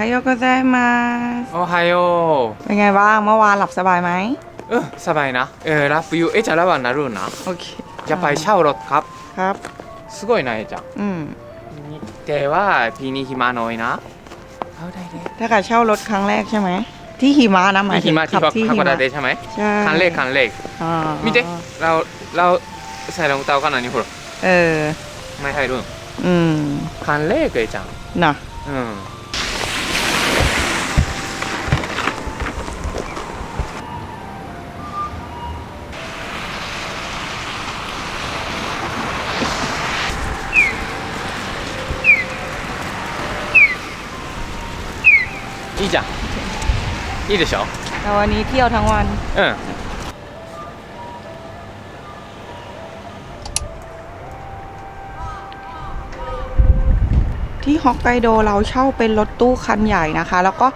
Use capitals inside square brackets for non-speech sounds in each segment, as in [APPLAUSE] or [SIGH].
ฮโยก็ได้มาโอไฮโอเป็นไงบ้างเมื่อวานหลับสบายไหมเออสบายนะเออรับฟิวเอจะรับวันนารุนะโอเคจะไปเช่ารถครับครับสกอยนายจังอืมแต่ว่าพีนี้หิมะน้อยนะเข้าได้เลยถ้าการเช่ารถครั้งแรกใช่ไหมที่หิมะนะหมายถึงขับที่หิมะใช่ไหมใช่คันเล็กคันเล็กมิเจเราเราใส่รองเท้ากันอันนี้หรอเออไม่ให้รุ่นอืมคันเล็กเอยจังนะอืม いいじゃんいいでしょ แต่วันนี้เที่ยวทั้งวัน うん ที่ฮอกไกโดเราเช่าเป็นรถตู้คันใหญ่นะคะ แล้วก็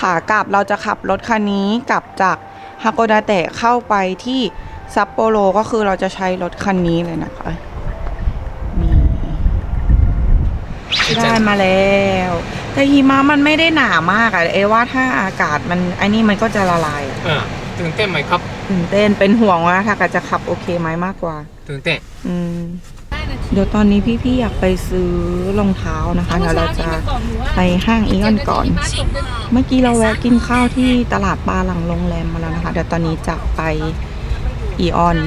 ขากลับเราจะขับรถคันนี้กลับจากฮากโกดาเตะเข้าไปที่ซัปโปโรก็คือเราจะใช้รถคันนี้เลยนะคะ ได้มาแล้ว แต่หิมะมันไม่ได้หนามากอะเอว่าถ้าอากาศมันไอ้นี่มันก็จะละลายอะうんตื่นเต้นไหมครับ ตื่นเต้นเป็นห่วงว่าถ้าเกิดจะขับโอเคไหมมากกว่า ตื่นเต้น อืมเดี๋ยวตอนนี้พี่ๆอยากไปซื้อรองเท้านะคะเดี๋ยวเราจะไปห้างอีออนก่อน เมื่อกี้เราแวะกินข้าวที่ตลาดปลาหลังโรงแรมมาแล้วนะคะ เดี๋ยวตอนนี้จะไปอีออน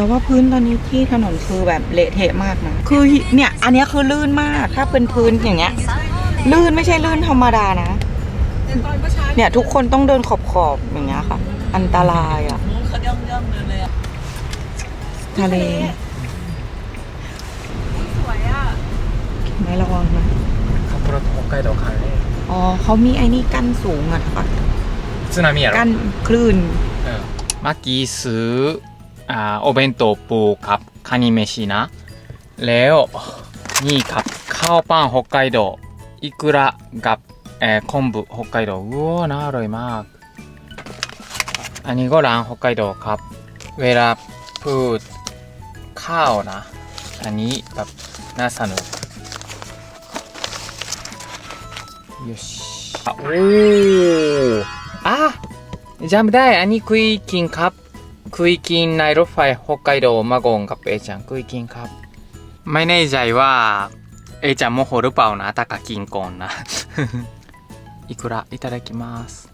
แต่ว่าพื้นตอนนี้ที่ถนนคือแบบเละเทะมากนะคือเนี่ยอันนี้คือลื่นมากถ้าเป็นพื้นอย่างเงี้ย ลื่นไม่ใช่ลื่นธรรมดานะ เนี่ยทุกคนต้องเดินขอบขอบอย่างเงี้ยค่ะ อันตรายอะทะเลสวยอะไม่ระวังนะเขาพรทใกล้ต่อกคายอ๋อเขามีไอ้นี่กั้นสูงอะค่ะสึนามิอะกั้นคลื่นเมื่อกี้ซื้อ อ่โอเบนโตปูคับคานิเมชินะ แล้วนี่คับข้าวปั้นฮอกไกโดอิกุระกับเอ่อคอมบุฮอกไกโดว้าน่าอร่อยมาก อันนี้ก็ร้านฮอกไกโดครับ เวลาพูดข้าวนะ อันนี้แบบน่าสนุกยุชอ้อะจよし。あ、おーあジャムだい、アニクイキンカップ。คุยกินในรถไฟฮอกไกโดมาโกงกับเอจังคุยกินครับ ไม่แน่ใจว่าเอจังโมโหหรือเปล่านะแต่ก็กินก่อนนะ [LAUGHS] いくらいただきます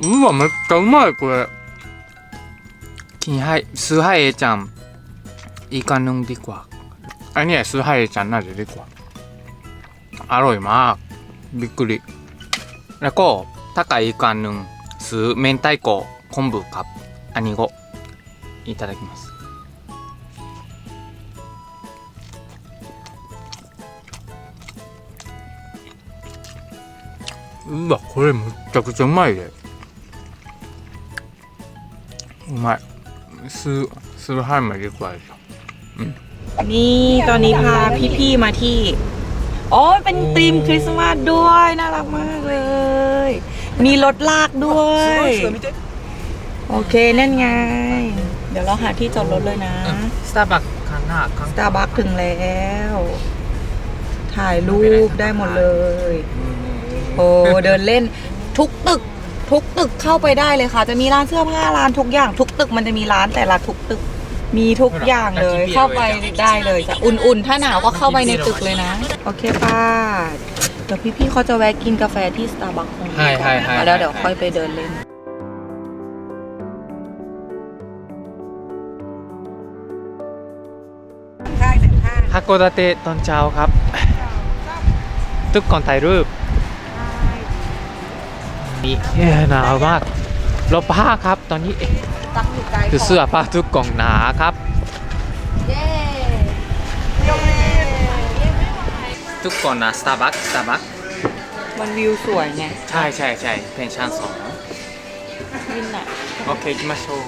うわめっちゃうまいこれกินให้ซื้อให้เอจังอีกอันหนึงดีกว่าอันนี้ซื้อให้เอจังน่าจะดีกว่า อร่อยมาก びっくり แล้วก็ถ้าไก่อีกอันหนึ่งซื้อ明太子昆布ครับ อันนี้ก็いただきますうわこれむっちゃくちゃうまいでうまいすするはいまでくわでしょ นี่ตอนนี้พาพี่ๆมาที่ โอ้เป็นธีมคริสต์มาสด้วยน่ารักมากเลย มีรถลากด้วยโอเคนั่นไง เดี๋ยวเราหาที่จอดรถเลยนะสตาร์บัคข้างหน้าสตาร์บัคถึงแล้ว ถ่ายรูปได้หมดเลย โอ้เดินเล่นทุกตึกทุกตึกเข้าไปได้เลยค่ะ จะมีร้านเสื้อผ้าร้านทุกอย่าง ทุกตึกมันจะมีร้านแต่ละทุกตึก มีทุกอย่างเลย เข้าไปได้เลยจะอุ่นๆ ถ้าหนาวก็เข้าไปในตึกเลยนะ โอเคป้า เดี๋ยวพี่ๆเขาจะแวะกินกาแฟที่สตาร์บัคของใช่ใช่ใช่แล้วเดี๋ยวค่อยไปเดินเล่น函館ตอนเช้าครับ ทุกคนถ่ายรูปนี่เอ้ยหนาวมากลบผ้าครับตอนนี้เอ๊ะ ตั้งอยู่ไกล คือเสื้อผ้าทุกกล่องหนาครับ เย้ ทุกคนนะสตาร์บัคสตาร์บัค มันวิวสวยไง ใช่ใช่ใช่เป็นชั้นสอง วินอ่ะ โอเค行きましょう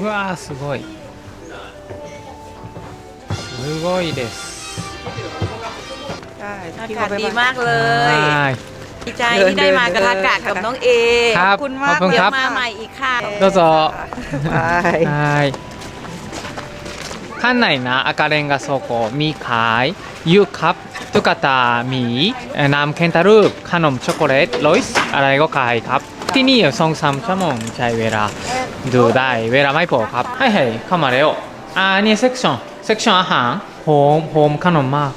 うわーすごいすごいです ใ ช่ อากาศดีมากเลย はい ดีใจที่ได้มากระทากะกับน้องเอ ครับ ขอบคุณมาก ขอบคุณ เดี๋ย คว รับ มาใหม่อีกค่ะ どうぞ ไป はい館内な赤レンガ倉庫มีขายยูคัพตุ๊กตาหมีเอ่อน้ำเคนตาลูปขนมช็อกโกแลตโรสอะไรก็ขายครับ ที่นี่สองสามชั่วโมงใช้เวลาดูได้เวลาไม่พอครับให้ให้เข้ามาเร็วอ่านี่เซกชันเซกชันอาหารโฮมโฮมขนมมาก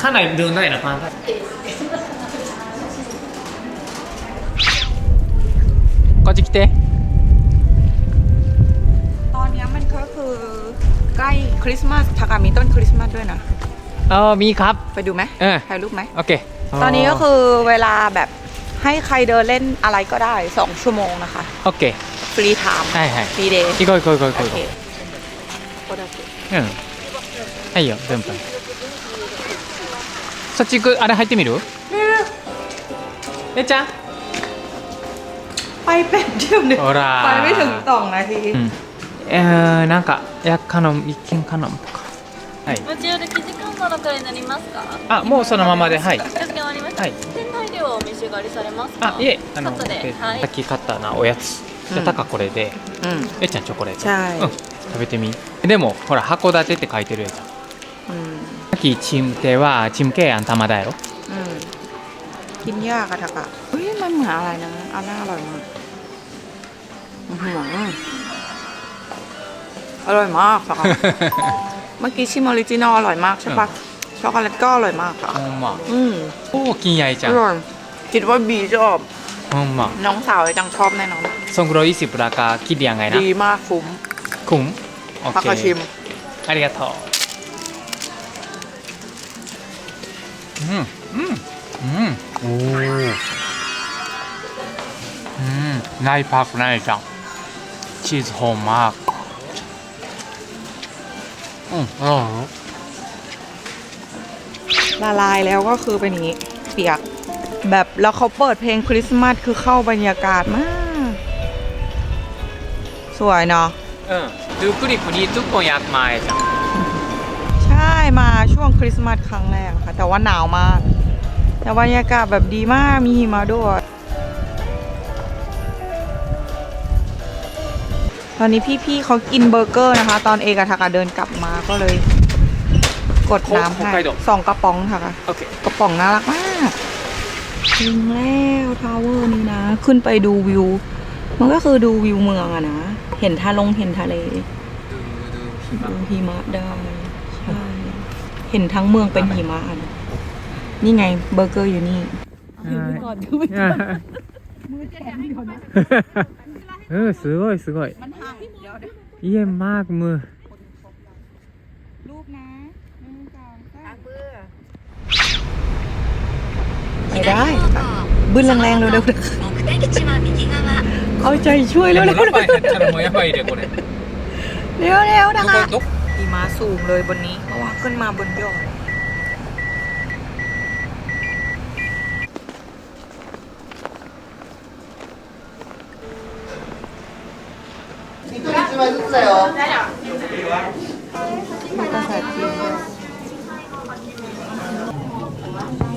ข้างในเดินได้หรอเปล่าก็จะกิเตตอนนี้มันก็คือใกล้คริสต์มาสทากามีต้นคริสต์มาสด้วยนะ เออมีครับ ไปดูไหมเออถ่ายรูปไหมโอเค ตอนนี้ก็คือเวลาแบบให้ใครเดินเล่นอะไรก็ได้ 2 ชั่วโมงนะคะ โอเค ฟรีไทม์ใช่ใช่ฟรีเดย์อีกอีกอีกอีกอีกโอเคอืมให้เยอะเติมไป そっち行くあれ入ってみるえちゃん ไปแป๊บเดียวเนี่ย ほら ไปไม่ถึงสองนาที うんえー、なんかやカノン一見カノンとかはいご自由で生地感度のくらいになりますかあもうそのままではいかしこまりました、はい店内ではお召し上がりされますかあいえあのカットではいさっき買ったなおやつじゃあうんタカこれで อืม えちゃんチョコレート ใช่ うん食べてみでもほら函館って書いてるやつ อืม さ っきチムテはチムケアン玉だやろ อืมกินยากอะทากะเฮ้ยมันเหมือนอะไรนะอันน่าอร่อยมากอื้อหืออร่อยมากทากะ เมื่อกี้ชิมออริจินอลอร่อยมากใช่ปะช็อกโกแลตก็อร่อยมากค่ะ ほんま อืม おお金やいち อ ゃん ร่อยคิดว่าบีชอบ ほんま น้องสาวจังชอบแน่นอน そんぐらい20ラカキリアンがいな ดีมากคุ้ม くんオッ พัก ケ กระชิม ーありがとう อืมอืมอืมอืมนายพักนายจังชีสหอมมาก อืมอร่อย ละลายแล้วก็คือเป็นอย่างนี้ เปียก แบบแล้วเขาเปิดเพลงคริสต์มาสคือเข้าบรรยากาศมาก สวยเนาะうんルークリップにずっぽんาっまえじゃん วงคริสต์มาสครั้งแรกค่ะ แต่ว่าหนาวมาก แต่บรรยากาศแบบดีมากมีหิมะด้วยตอนนี้พี่ๆเขากินเบอร์เกอร์นะคะ ตอนเอกทักเดินกลับมาก็เลย กดน้ำให้สองกระป๋องค่ะกระป๋องน่ารักมากถึงแล้วทาวเวอร์นี้นะ ขึ้นไปดูวิว มันก็คือดูวิวเมืองอะนะ เห็นทะลงเห็นทะเล ดูหิมะได้ เห็นทั้งเมืองเป็นหิมะอัน นี่ไงเบอร์เกอร์อยู่นี่ก่อนดูก่อนจะแม่อนนะเออสวยสวยเยี่ยมมากมือรูปนะหนึ่งสองสามมือไม่ได้บึ้นแรงๆเร็วๆเอาใจช่วยเร็วๆเร็วเร็วๆนะคะ มะสูงเลยบนนี้ เพราะว่าขึ้นมาบนยอด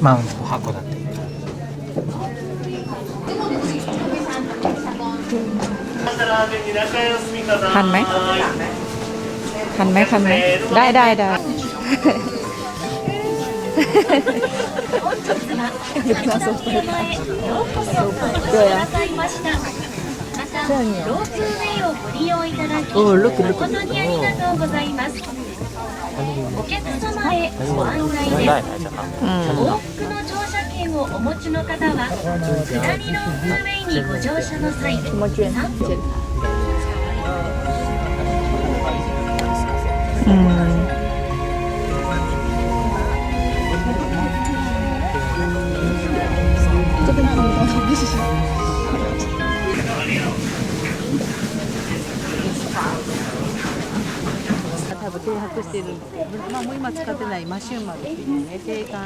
マウント函館 ทันไหม ทันไหมทันไหม ได้ได้ได้ くださいましたまたロープウェイをご利用いただき誠にありがとうございますお客様へご案内ですอืม 往復の乗車券をお持ちの方は下りロープウェイにご乗車の際 嗯。这边的话，我刚。停泊してる、まあ、もう今使ってないマシューマルっていうね定款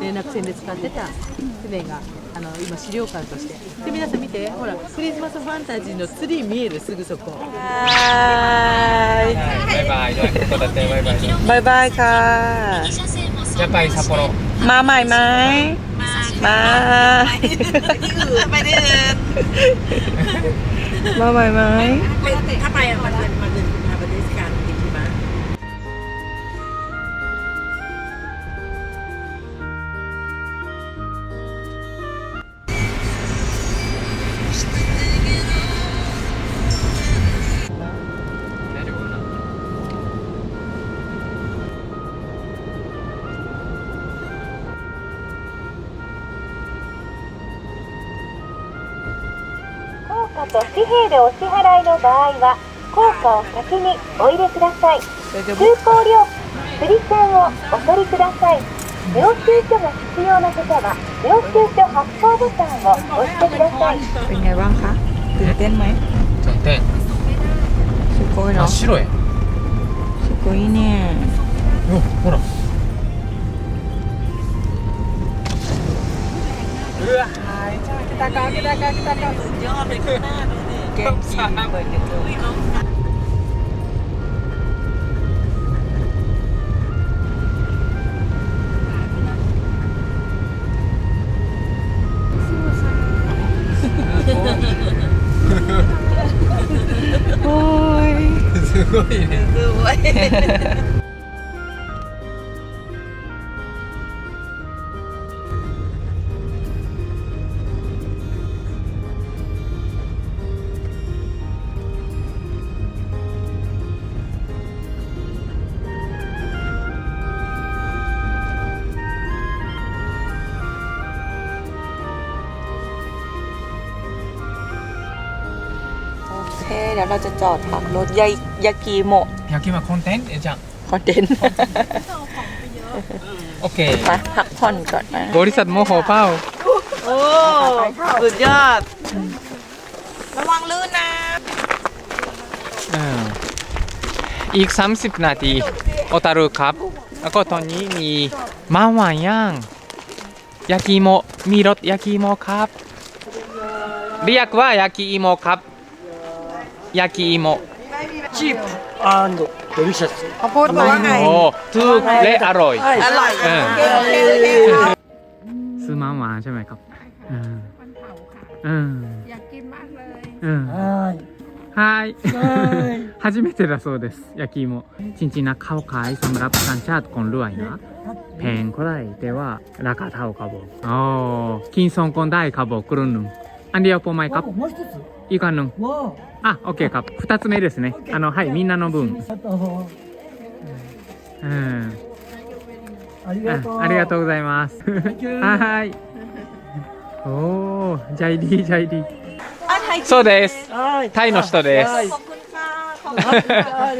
連絡船で使ってた船があの今資料館としてで皆さん見てほらクリスマスファンタジーのツリー見えるすぐそこ บาย バイバイ函館バイバイ บายบายค่ะ 右車線をやっぱり札幌反 มาใหม่ไหม[LAUGHS] มา ไม่ได้เดิน มาใหม่ไหม ถ้าไปอ่ะมันเป็นมัน と紙幣でお支払いの場合は硬貨を先にお入れください通行料釣り銭をお取りください領収書が必要な方は領収書発行ボタンを押してください เป็นไงบ้างคะตื่นเต้นไหม ตื่นเต้น สุโกย 真 เนาะ っ白い สุโกยเนี่ย おほらうわ ยอดเลยข้างหน้าดูดิเก่งจริงเปิดกันดู โอ้ย すごいね ดูไว้ แล้วเราจะจอดพักรถยายากิโมะยากกินแคอนเทนต์เอจังคอนเทนต์โอเคมาพักผ่อนก่อนนะบริษัทโมโหเป้าโอ้สุดยอด ระวังลื่นนะอีก 30 นาทีโอตารุครับ แล้วก็ตอนนี้มีมาหวานย่างยากิโมมีรถยากิโมครับ เรียกว่ายากิโมครับ ยากิอิโมะ เขาพูดว่าไง โอ้ถูกและอร่อย อร่อย เออ โอเคโอเคโอเคค่ะ ซื้อมาหวานใช่ไหมครับอืมอืมอยากกินมากเลยはい初めてだそうです焼き芋จริงๆนะข้าวขายสำหรับต่างชาติคนรวยนะแพงก็ได้แต่ว่าราคาเท่าครับผมอ๋อกินสองคนได้ครับผมครึ่งหนึ่งอันเดียวพอไหมครับ อีกอันหนึ่งอ่ะโอเคครับ二つ目ですねあのはいみんなの分うんあありがとうございます。[LAUGHS] はい。おお、ใจดีใจดี อ่ะไทย そうです。タイの人です。 ขอบคุณค่ะขอบคุณค่ะ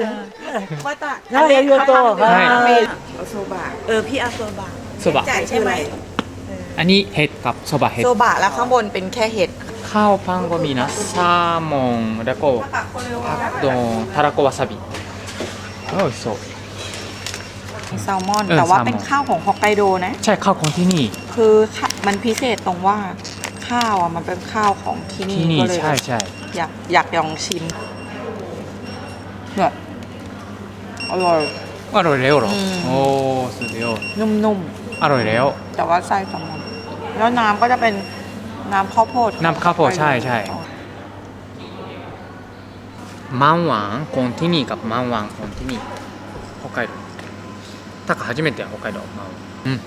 มาตะ はいありがとうはเอาโซบะ เออ พี่เอาโซบะ そば。 จ่ายใช่ไหม อันนี้เห็ดกับโซบะเห็ด โซบะแล้วข้างบนเป็นแค่เห็ด ข้าวปังก็มีนะแซลมอนแล้วก็ผักดองทาราโกวาซาบิโอ้ยโซมีแซลมอน เออแต่ว่าแซลมอน เป็นข้าวของฮอกไกโดนะ ใช่ข้าวของที่นี่ คือค่ะมันพิเศษตรงว่าข้าวอะมันเป็นข้าวของที่นี่ที่นี่ก็เลยใช่ใช่อยากอยากลองชิมเนี่ยอร่อย อร่อยแล้วเหรออืมโอ้สุดยอดนุ่มอร่อยแล้วๆแต่ว่าไส้แซลมอนแล้วน้ำก็จะเป็น น้ำข้าวโพดน้ำข้าวโพดใช่ใช่มังหวานของที่นี่กับมังหวานของที่นี่北海道ก็初めて北海道マンうん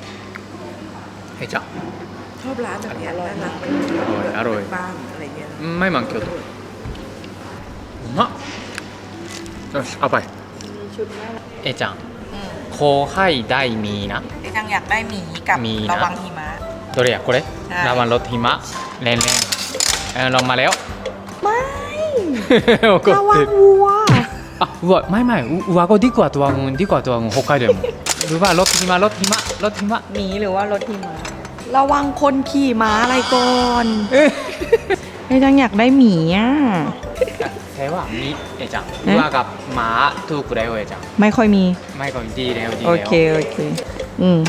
へいちゃんชอบร้านแบบนี้ร้านนักเป็นอร่อยบ้างอะไรเงี้ยไม่มันเกียวตัวうまっよしあばいえいちゃん後輩大ミーナえちゃんอยากได้หมีกับระวังหิ どれやこれはいラワンロッテヒマレンレンえーロンマレオ ไม่ 怒 ระวั って ง る วัว あ、うわ、前前、う、うわごディクアとワゴン、ディクアとワゴン、北海道やもん。うわ、ロッテヒマ、ロッテヒマ、ロッテヒマ。 หมีหรือว่ารถหิมะระวังคนขี่ม้าอะไรก่อนไอ้จังอยากได้หมีอ่ะ 手はみ、えちゃん。えうわが、まあ、トゥークだよ、えちゃん。 ไม่ค่อยมี 前がディーレオ、ディ โอ ーレオ。เค โอเค อืม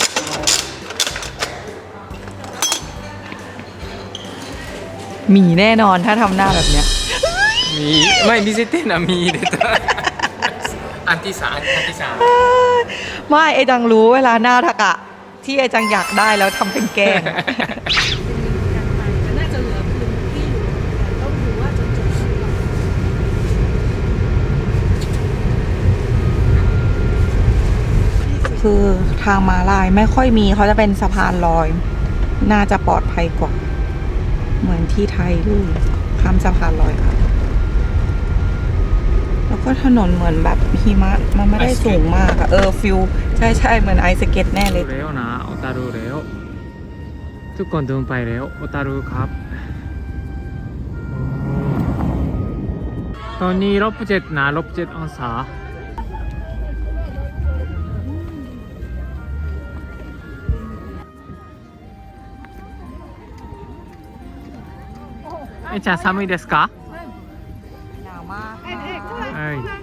มีแน่นอนถ้าทำหน้าแบบเนี้ย มีไม่มีเซเต้นอะมีเดต้าอันที่สามอันที่สามไม่ไอ้ดังรู้เวลาหน้าทักอะที่ไอ้จังอยากได้แล้วทำเป็นแกงคือทางมาลายไม่ค่อยมีเขาจะเป็นสะพานลอย น่าจะปลอดภัยกว่า เหมือนที่ไทยด้วยข้ามสะพานลอยค่ะ แล้วก็ถนนเหมือนแบบหิมะ มันไม่ได้สูงมากอะเออฟิลใช่ใช่เหมือนไอซ์สเก็ตแน่เลยเร็วนะโอตารุเร็วทุกคนเดินไปเร็วโอตารุครับ ตอนนี้ลบเจ็ดนะลบเจ็ดองศา เอ๊ะじゃあ寒いですか หนาวมาก はい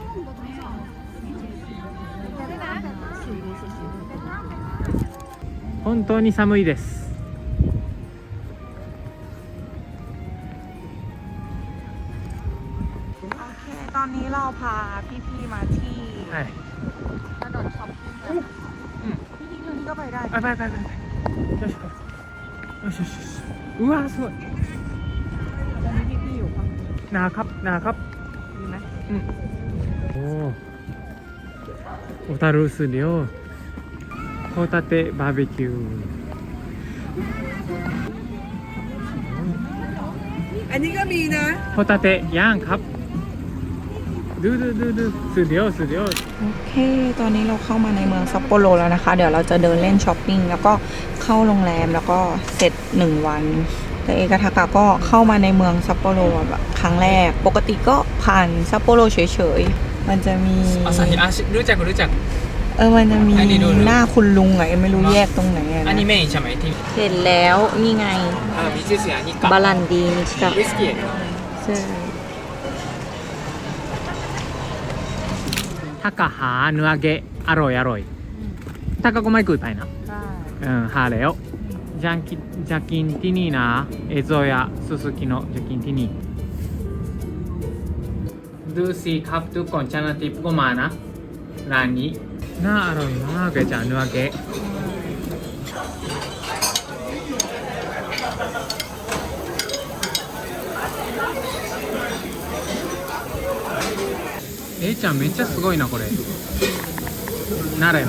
本当に寒いです。 โอเค ตอนนี้เราพาพี่ๆมาที่ はい。 ถนนช้อปปิ้งกันพี่ทิ้งเรื่องนี้ก็ไปได้ バイバイバイバイバイ。よしよしよしよし。うわすごい。 นาครับนาครับดีไหมอืมโอ้โอตารุสุเนียวโคตาเตบาร์บีคิวอันนี้ก็มีนะโคตาเตย่างครับ ดูดูดูดูสุดเดียวสุดเดียวโอเค ตอนนี้เราเข้ามาในเมืองซัปโปโรแล้วนะคะ เดี๋ยวเราจะเดินเล่นช้อปปิ้งแล้วก็เข้าโรงแรมแล้วก็เสร็จหนึ่งวัน แต่เอกทากะก็เข้ามาในเมืองซัปโปโรแบบครั้งแรก ปกติก็ผ่านซัปโปโรเฉยๆ มันจะมีอาซาฮิอาชิรู้จักรู้จัก เออ มันจะมีหน้าคุณลุงไงไม่รู้แยกตรงไหนอันนี้ไม่ใช่ไหมที่เห็นแล้วนี่ไงมิจิเสียนี่กับบาลันดีมิจิกับวิสกี้ใช่ทากะหาเนื้อเกะอร่อยอร่อยทากะก็ไม่กุยไปนะอ่มหาแล้ว ジャンキジャキンティニーなエゾヤススキのジャキンティニー。ドゥーシーカプトゥコンチャナティプゴマーナ。ランニなあろんなわけじゃぬわけえいちゃんめっちゃすごいなこれ。నరేం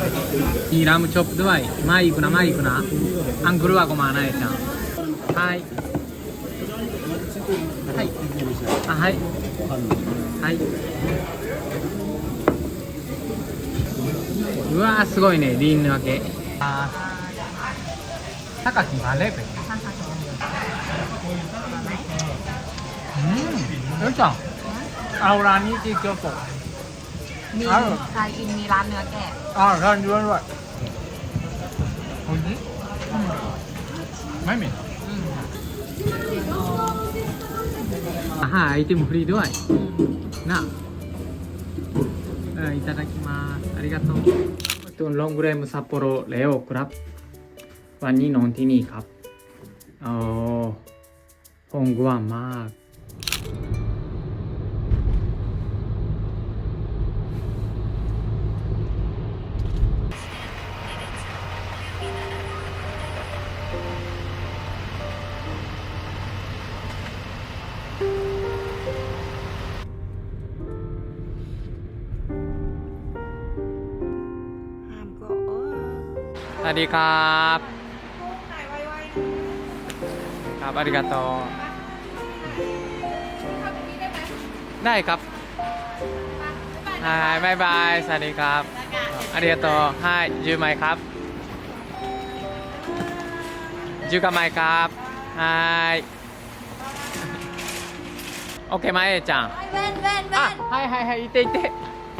ఈ రాము చొప్ దువాయ్ మా ఈకున మా ఈకున うわーすごいね。リンのけ。あ高木レうん。よいちゃん。あちょうぽ มี อ้าว ไทยอินมีร้านเนื้อแกะ อ่าร้านด้วยด้วยโอ้ยไม่มีอาหารไอติมฟรีด้วยนะเออいただきますありがとうตุนลงเรมซัปโปโรแล้วครับ วันนี้นอนที่นี่ครับโอ้ห้องกว้างมาก ดีครับครับอาริกาโตได้ครับฮายบายบาย สวัสดีครับอาริกาโตฮายยูไหมครับยูกับไหมครับฮายโอเคไหมเอจัง ベンベンベン อ่ะはいはいはいいていて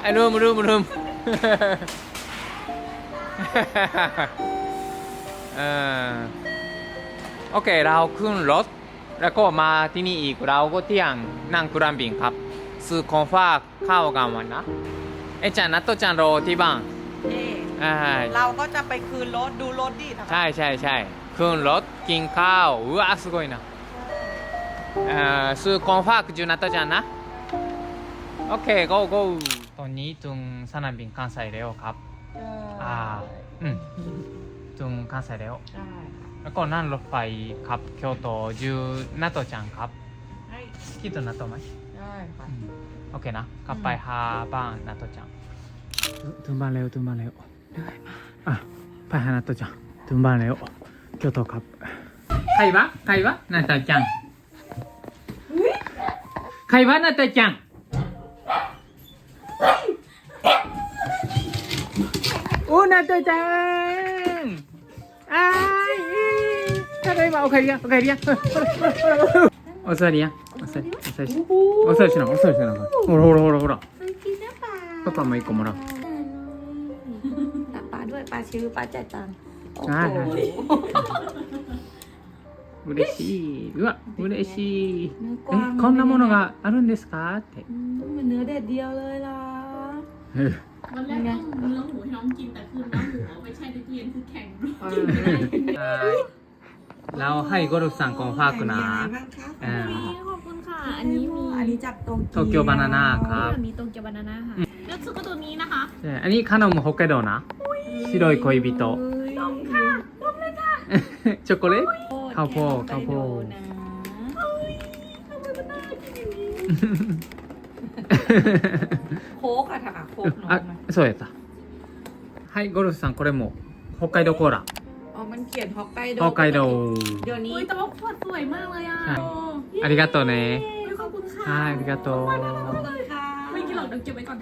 あルームルームルームうん โอเค เราขึ้นรถ แล้วก็มาที่นี่อีก เราก็เที่ยงนั่งกรันบินครับซื้อคองฝาข้าวกันวันนะ เอจันนัตโตจันโรที่บ้างเราก็จะไปคืนรถดูรถดิใช่ใช่ใช่คืนรถกินข้าวว้าสุดยนะซื้อคองฝากจูนัตโตจันนะ โอเค go go ตอนนี้ถึงสนามบินคันไซแล้วครับ อ่า อืมถึงคันไซแล้ว ใช่ แล้วก็นั่งรถไฟครับเกียวโตยูนาโตจังครับให้คิดถึนาโตไหมใช่ค่ะอืโอเคนะกลับไปหาบ้านนาโตจังถึงบ้านแล้วถึงบ้านแล้วอะไปหานาโตจังถึงบ้านแล้วเกียวโตครับใครวะใครวะนาโตจังใครวะนาโตจัง อ้นาโตะจังอ้ายただいまおかえりやおかえりやお座りやお座りお座りしお座りしなお座りしなほらほらほらほらパパも一個もらう ตักปลาด้วยปลาชื่อปลาจ่ายตังค์โอ้ はい โห はい嬉しいうわ嬉しい เนื้อก え วาง こんなものがあるんですかって อืมมันเนื้อเด็ดเดียวเลยล่ะ วันแรกก็เนื้อหมูให้น้องกินแต่คือนื้อหมูเอาไปแช่ในตู้เย็นคือแข็งร้กินไม่ได้แล้วให้ก็รูสั่งของภาคนนะอ่ขอบคุณค่ะ อันนี้มีอันนี้จากโตเกียวบานาน่าครับมีโตเกียวบานาน่าค่ะแล้วซุกตัวนี้นะคะอันนี้ขนมฮอกไกโดนะชิโรยโคยบิโตะนมค่ะนมเลยค่ะช็อกโกแลตข้าวโพดข้าวโพด นะโค้กอะค่ะโค้กน้อง あ นะ そうやったはいゴルフさんこれも北海道コーラ อ๋อมันเขียนฮอกไกโด 北海道 เดี๋ยวนี้ อุ้ยแต่ว่าขวดสวยมากเลยอ่ะ ใช่ โอ้ ありがとうねยขอบคุณค่ะ はいありがとう ขอบคุณค่ะ ไม่กินหรอกเดี๋ยวเก็บไว้ก่อน